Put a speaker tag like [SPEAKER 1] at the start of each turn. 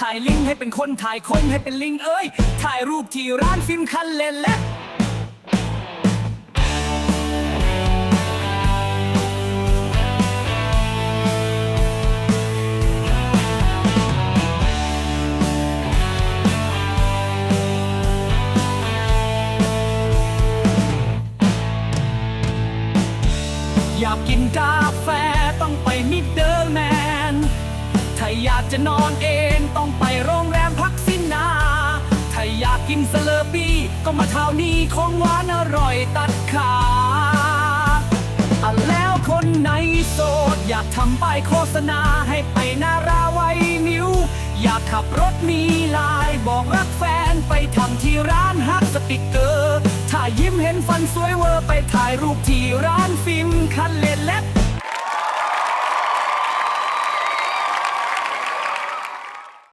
[SPEAKER 1] ถ่ายลิงให้เป็นคนถ่ายคนให้เป็นลิงเอ้ย ถ่ายรูปที่ร้านฟิล์มคันเลนและอยากกินกาแฟ อยากจะนอนเองต้องไปโรงแรมพักสินา ถ้าอยากกินสเลอปี้ก็มาเท่านี้ของหวานอร่อยตัดขาดอะแล้วคนไหนโสด อยากทำป้ายโฆษณาให้ไปนาราไว้นิ้ว อยากขับรถมีลายบอกรักแฟนไปทำที่ร้านฮักสติกเกอร์ ถ้ายิ้มเห็นฟันสวยเวอร์ไปถ่ายรูปที่ร้านฟิล์ม